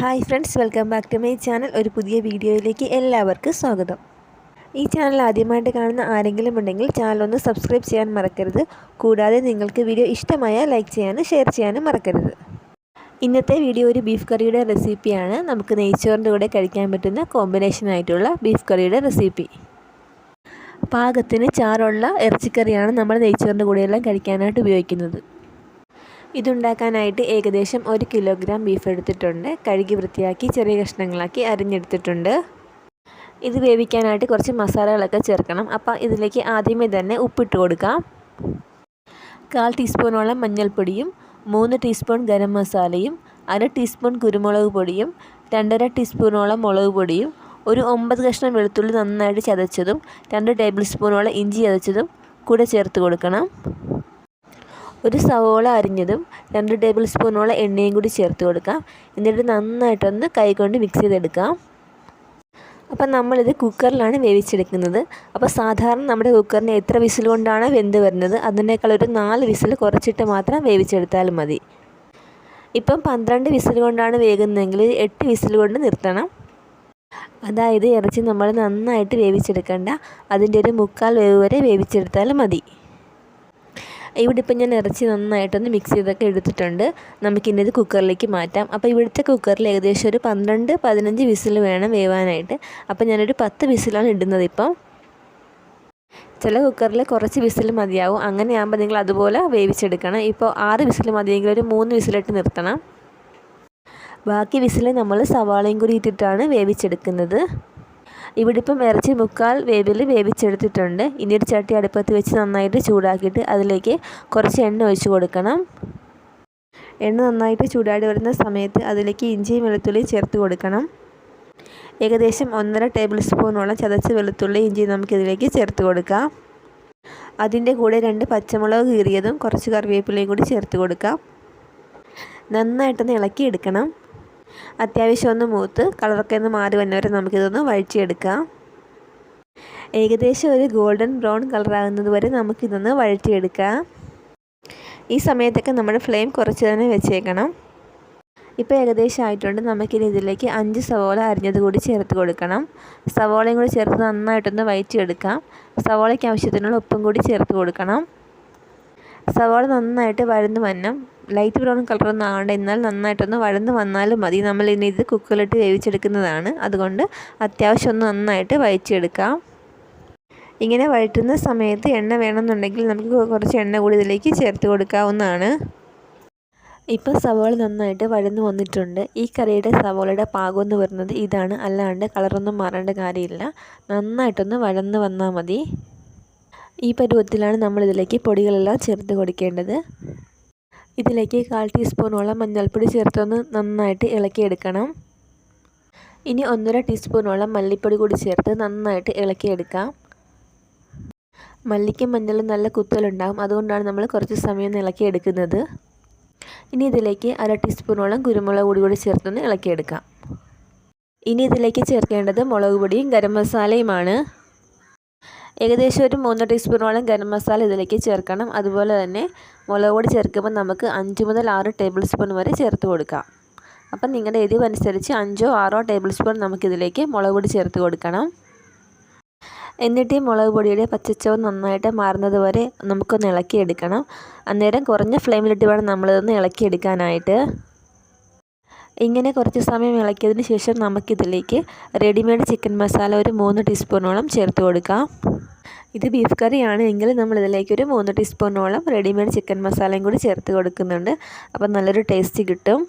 Hi friends welcome back to my channel. ഒരു പുതിയ വീഡിയോയിലേക്ക് എല്ലാവർക്കും സ്വാഗതം. ഈ ചാനൽ ആദ്യമായിട്ട് കാണുന്ന ആരെങ്കിലും ഉണ്ടെങ്കിൽ ചാനൽ ഒന്ന് സബ്സ്ക്രൈബ് ചെയ്യാൻ മറക്കരുത്. കൂടാതെ നിങ്ങൾക്ക് വീഡിയോ ഇഷ്ടമായ ലൈക്ക് ചെയ്യാനും ഷെയർ ചെയ്യാനും മറക്കരുത്. ഇന്നത്തെ വീഡിയോ ഒരു ബീഫ് കറിയുടെ റെസിപ്പിയാണ്. നമുക്ക് നെയ്ച്ചോറിന്റെ കൂടെ കഴിക്കാൻ പറ്റുന്ന കോമ്പിനേഷൻ ആയിട്ടുള്ള ബീഫ് കറിയുടെ റെസിപ്പി. പാകത്തിന് ചാറുള്ള ഇറച്ചിക്കറിയാണ് നമ്മൾ നെയ്ച്ചോറിന്റെ കൂടെയെല്ലാം കഴിക്കാനായിട്ട് ഉപയോഗിക്കുന്നത്. ഇതുണ്ടാക്കാനായിട്ട് ഏകദേശം ഒരു കിലോഗ്രാം ബീഫ് എടുത്തിട്ടുണ്ട്. കഴുകി വൃത്തിയാക്കി ചെറിയ കഷ്ണങ്ങളാക്കി അരിഞ്ഞെടുത്തിട്ടുണ്ട്. ഇത് വേവിക്കാനായിട്ട് കുറച്ച് മസാലകളൊക്കെ ചേർക്കണം. അപ്പോൾ ഇതിലേക്ക് ആദ്യമേ തന്നെ ഉപ്പിട്ട് കൊടുക്കാം. കാൽ ടീസ്പൂണോളം മഞ്ഞൾപ്പൊടിയും മൂന്ന് ടീസ്പൂൺ ഗരം മസാലയും അര ടീസ്പൂൺ കുരുമുളക് പൊടിയും രണ്ടര ടീസ്പൂണോളം മുളക് പൊടിയും ഒരു ഒമ്പത് കഷ്ണം വെളുത്തുള്ളി നന്നായിട്ട് ചതച്ചതും രണ്ട് ടേബിൾ സ്പൂണോളം ഇഞ്ചി ചതച്ചതും കൂടെ ചേർത്ത് കൊടുക്കണം. ഒരു സവോള അരിഞ്ഞതും രണ്ട് ടേബിൾ സ്പൂണോളം എണ്ണയും കൂടി ചേർത്ത് കൊടുക്കാം. എന്നിട്ട് നന്നായിട്ടൊന്ന് കൈകൊണ്ട് മിക്സ് ചെയ്തെടുക്കാം. അപ്പം നമ്മളിത് കുക്കറിലാണ് വേവിച്ചെടുക്കുന്നത്. അപ്പോൾ സാധാരണ നമ്മുടെ കുക്കറിന് എത്ര വിസിൽ കൊണ്ടാണ് വെന്ത് വരുന്നത് അതിനേക്കാൾ ഒരു നാല് വിസിൽ കുറച്ചിട്ട് മാത്രം വേവിച്ചെടുത്താൽ മതി. ഇപ്പം പന്ത്രണ്ട് വിസിൽ കൊണ്ടാണ് വേകുന്നതെങ്കിൽ എട്ട് വിസിൽ കൊണ്ട് നിർത്തണം. അതായത് ഇറച്ചി നമ്മൾ നന്നായിട്ട് വേവിച്ചെടുക്കണ്ട. അതിന്റെ ഒരു മുക്കാൽ വേവ് വരെ വേവിച്ചെടുത്താൽ മതി. ഇവിടെ ഇപ്പം ഞാൻ ഇറച്ചി നന്നായിട്ടൊന്ന് മിക്സ് ചെയ്തൊക്കെ എടുത്തിട്ടുണ്ട്. നമുക്കിനി ഇത് കുക്കറിലേക്ക് മാറ്റാം. അപ്പോൾ ഇവിടുത്തെ കുക്കറിൽ ഏകദേശം ഒരു പന്ത്രണ്ട് പതിനഞ്ച് വിസിൽ വേണം വേവാനായിട്ട്. അപ്പോൾ ഞാനൊരു പത്ത് വിസിലാണ് ഇടുന്നത് ഇപ്പം. ചില കുക്കറിൽ കുറച്ച് വിസിൽ മതിയാവും. അങ്ങനെയാകുമ്പോൾ നിങ്ങൾ അതുപോലെ വേവിച്ചെടുക്കണം. ഇപ്പോൾ ആറ് വിസിൽ മതിയെങ്കിൽ ഒരു മൂന്ന് വിസിലിട്ട് നിർത്തണം. ബാക്കി വിസിൽ നമ്മൾ സവാളയും കൂടി ഇട്ടിട്ടാണ് വേവിച്ചെടുക്കുന്നത്. ഇവിടെ ഇപ്പം ഇറച്ചി മുക്കാൽ വേവിൽ വേവിച്ചെടുത്തിട്ടുണ്ട്. ഇനി ഒരു ചട്ടി അടുപ്പത്ത് വെച്ച് നന്നായിട്ട് ചൂടാക്കിയിട്ട് അതിലേക്ക് കുറച്ച് എണ്ണ ഒഴിച്ച് കൊടുക്കണം. എണ്ണ നന്നായിട്ട് ചൂടാടി വരുന്ന സമയത്ത് അതിലേക്ക് ഇഞ്ചിയും വെളുത്തുള്ളിയും ചേർത്ത് കൊടുക്കണം. ഏകദേശം ഒന്നര ടേബിൾ സ്പൂണോളം ചതച്ച വെളുത്തുള്ളി ഇഞ്ചി നമുക്കിതിലേക്ക് ചേർത്ത് കൊടുക്കാം. അതിന്റെ കൂടെ രണ്ട് പച്ചമുളക് കീറിയതും കുറച്ച് കറിവേപ്പിലയും കൂടി ചേർത്ത് കൊടുക്കാം. നന്നായിട്ടൊന്ന് ഇളക്കിയെടുക്കണം. അത്യാവശ്യം ഒന്ന് മൂത്ത് കളറൊക്കെ ഒന്ന് മാറി വന്നവരെ നമുക്കിതൊന്ന് വഴറ്റിയെടുക്കാം. ഏകദേശം ഒരു ഗോൾഡൻ ബ്രൗൺ കളറാകുന്നത് വരെ നമുക്കിതൊന്ന് വഴറ്റിയെടുക്കാം. ഈ സമയത്തൊക്കെ നമ്മുടെ ഫ്ലെയിം കുറച്ച് തന്നെ വെച്ചേക്കണം. ഇപ്പോൾ ഏകദേശം ആയിട്ടുണ്ട്. നമുക്കിനി ഇതിലേക്ക് അഞ്ച് സവോള അരിഞ്ഞത് കൂടി ചേർത്ത് കൊടുക്കണം. സവോളയും കൂടി ചേർത്ത് നന്നായിട്ടൊന്ന് വയറ്റിയെടുക്കാം സവോളയ്ക്ക് ആവശ്യത്തിനുള്ള ഉപ്പും കൂടി ചേർത്ത് കൊടുക്കണം. സവോള നന്നായിട്ട് വഴന്ന് വന്നം ലൈറ്റ് ബ്രൗൺ കളറൊന്നും ആവേണ്ട. എന്നാൽ നന്നായിട്ടൊന്ന് വഴന്ന് വന്നാലും മതി. നമ്മൾ ഇനി ഇത് കുക്കറിലിട്ട് വേവിച്ചെടുക്കുന്നതാണ്. അതുകൊണ്ട് അത്യാവശ്യം ഒന്ന് നന്നായിട്ട് വഴിച്ചെടുക്കാം ഇങ്ങനെ വഴറ്റുന്ന സമയത്ത് എണ്ണ വേണമെന്നുണ്ടെങ്കിൽ നമുക്ക് കുറച്ച് എണ്ണ കൂടി ഇതിലേക്ക് ചേർത്ത് കൊടുക്കാവുന്നതാണ്. ഇപ്പോൾ സവോള നന്നായിട്ട് വഴന്ന് വന്നിട്ടുണ്ട്. ഈ കറിയുടെ സവോളയുടെ പാകം എന്ന് പറയുന്നത് ഇതാണ്. അല്ലാണ്ട് കളറൊന്നും മാറേണ്ട കാര്യമില്ല. നന്നായിട്ടൊന്ന് വഴന്ന് വന്നാൽ മതി. ഈ പരുവത്തിലാണ് നമ്മളിതിലേക്ക് പൊടികളെല്ലാം ചേർത്ത് കൊടുക്കേണ്ടത്. ഇതിലേക്ക് കാൽ ടീസ്പൂണോളം മഞ്ഞൾപ്പൊടി ചേർത്തൊന്ന് നന്നായിട്ട് ഇളക്കിയെടുക്കണം. ഇനി ഒന്നര ടീസ്പൂണോളം മല്ലിപ്പൊടി കൂടി ചേർത്ത് നന്നായിട്ട് ഇളക്കിയെടുക്കാം. മല്ലിക്കും മഞ്ഞളും നല്ല കുത്തലുണ്ടാകും അതുകൊണ്ടാണ് നമ്മൾ കുറച്ച് സമയം ഇളക്കിയെടുക്കുന്നത്. ഇനി ഇതിലേക്ക് അര ടീസ്പൂണോളം കുരുമുളക് പൊടി കൂടി ചേർത്തൊന്ന് ഇളക്കിയെടുക്കാം. ഇനി ഇതിലേക്ക് ചേർക്കേണ്ടത് മുളക് പൊടിയും ഗരം മസാലയുമാണ്. ഏകദേശം ഒരു മൂന്ന് ടീസ്പൂണോളം ഗരം മസാല ഇതിലേക്ക് ചേർക്കണം. അതുപോലെ തന്നെ മുളക് പൊടി ചേർക്കുമ്പോൾ നമുക്ക് അഞ്ച് മുതൽ ആറ് ടേബിൾ സ്പൂൺ വരെ ചേർത്ത് കൊടുക്കാം. അപ്പം നിങ്ങളുടെ എരിവ് അനുസരിച്ച് അഞ്ചോ ആറോ ടേബിൾ സ്പൂൺ നമുക്കിതിലേക്ക് മുളക് പൊടി ചേർത്ത് കൊടുക്കണം. എന്നിട്ട് ഈ മുളക് പൊടിയുടെ പച്ചച്ചവ് നന്നായിട്ട് മാറുന്നത് വരെ നമുക്കൊന്ന് ഇളക്കിയെടുക്കണം. അന്നേരം കുറഞ്ഞ ഫ്ലെയിമിലിട്ട് വേണം നമ്മളിതൊന്ന് ഇളക്കിയെടുക്കാനായിട്ട്. ഇങ്ങനെ കുറച്ച് സമയം ഇളക്കിയതിന് ശേഷം നമുക്കിതിലേക്ക് റെഡിമെയ്ഡ് ചിക്കൻ മസാല ഒരു മൂന്ന് ടീസ്പൂണോളം ചേർത്ത് കൊടുക്കാം. ഇത് ബീഫ് കറിയാണ് എങ്കിൽ നമ്മളിതിലേക്ക് ഒരു മൂന്ന് ടീസ്പൂണോളം റെഡിമെയ്ഡ് ചിക്കൻ മസാലയും കൂടി ചേർത്ത് കൊടുക്കുന്നുണ്ട്. അപ്പം നല്ലൊരു ടേസ്റ്റ് കിട്ടും.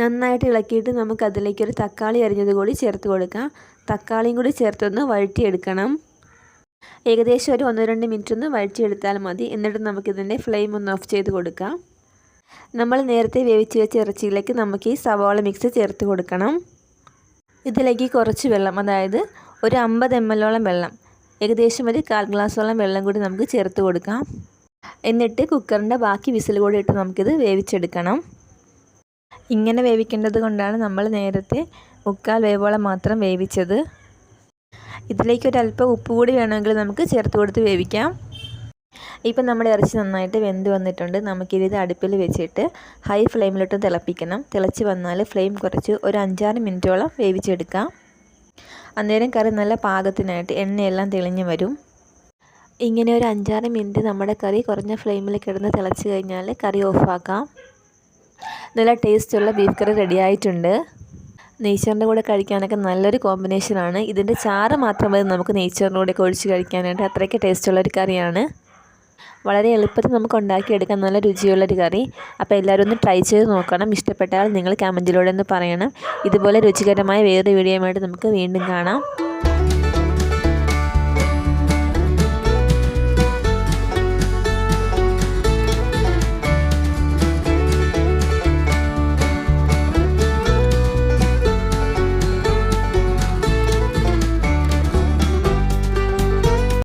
നന്നായിട്ട് ഇളക്കിയിട്ട് നമുക്ക് അതിലേക്ക് ഒരു തക്കാളി അരിഞ്ഞത് കൂടി ചേർത്ത് കൊടുക്കാം. തക്കാളിയും കൂടി ചേർത്തൊന്ന് വഴറ്റിയെടുക്കണം. ഏകദേശം ഒരു ഒന്ന് രണ്ട് മിനിറ്റ് ഒന്ന് വഴറ്റിയെടുത്താൽ മതി. എന്നിട്ട് നമുക്കിതിന്റെ ഫ്ലെയിം ഒന്ന് ഓഫ് ചെയ്ത് കൊടുക്കാം. നമ്മൾ നേരത്തെ വേവിച്ച് വെച്ച ഇറച്ചിയിലേക്ക് നമുക്ക് ഈ സവാള മിക്സ് ചേർത്ത് കൊടുക്കണം. ഇതിലേക്ക് കുറച്ച് വെള്ളം അതായത് ഒരു അമ്പത് എം എല്ലോളം വെള്ളം ഏകദേശം ഒരു കാൽ ഗ്ലാസ്സോളം വെള്ളം കൂടി നമുക്ക് ചേർത്ത് കൊടുക്കാം. എന്നിട്ട് കുക്കറിന്റെ ബാക്കി വിസിൽ കൂടി ഇട്ട് നമുക്കിത് വേവിച്ചെടുക്കണം. ഇങ്ങനെ വേവിക്കേണ്ടത് കൊണ്ടാണ് നമ്മൾ നേരത്തെ മുക്കാൽ വേവോളം മാത്രം വേവിച്ചത്. ഇതിലേക്ക് ഒരല്പം ഉപ്പ് കൂടി വേണമെങ്കിൽ നമുക്ക് ചേർത്ത് കൊടുത്ത് വേവിക്കാം. ഇപ്പം നമ്മുടെ ഇറച്ചി നന്നായിട്ട് വെന്ത് വന്നിട്ടുണ്ട്. നമുക്കിത് അടുപ്പിൽ വെച്ചിട്ട് ഹൈ ഫ്ലെയിമിലിട്ട് തിളപ്പിക്കണം. തിളച്ച് വന്നാൽ ഫ്ലെയിം കുറച്ച് ഒരു അഞ്ചാറ് മിനിറ്റോളം വേവിച്ചെടുക്കാം. അന്നേരം കറി നല്ല പാകത്തിനായിട്ട് എണ്ണയെല്ലാം തെളിഞ്ഞു വരും. ഇങ്ങനെ ഒരു അഞ്ചാറ് മിനിറ്റ് നമ്മുടെ കറി കുറഞ്ഞ ഫ്ലെയിമിൽ കിടന്ന് തിളച്ച് കഴിഞ്ഞാൽ കറി ഓഫാക്കാം. നല്ല ടേസ്റ്റുള്ള ബീഫ് കറി റെഡിയായിട്ടുണ്ട് നെയ്ച്ചോറിന്റെ കൂടെ കഴിക്കാനൊക്കെ നല്ലൊരു കോമ്പിനേഷനാണ് ഇതിന്റെ ചാറ് മാത്രം മതി നമുക്ക് നെയ്ച്ചോറിന്റെ കൂടെ ഒക്കെ ഒഴിച്ച് കഴിക്കാനായിട്ട്. അത്രയ്ക്ക് ടേസ്റ്റുള്ളൊരു കറിയാണ്. വളരെ എളുപ്പത്തിൽ നമുക്ക് ഉണ്ടാക്കിയെടുക്കാൻ നല്ല രുചിയുള്ളൊരു കറി. അപ്പോൾ എല്ലാവരും ഒന്ന് ട്രൈ ചെയ്ത് നോക്കണം. ഇഷ്ടപ്പെട്ടാൽ നിങ്ങൾ കമന്റിലൂടെ ഒന്ന് പറയണം. ഇതുപോലെ രുചികരമായ വേറൊരു വീഡിയോയുമായിട്ട് നമുക്ക് വീണ്ടും കാണാം.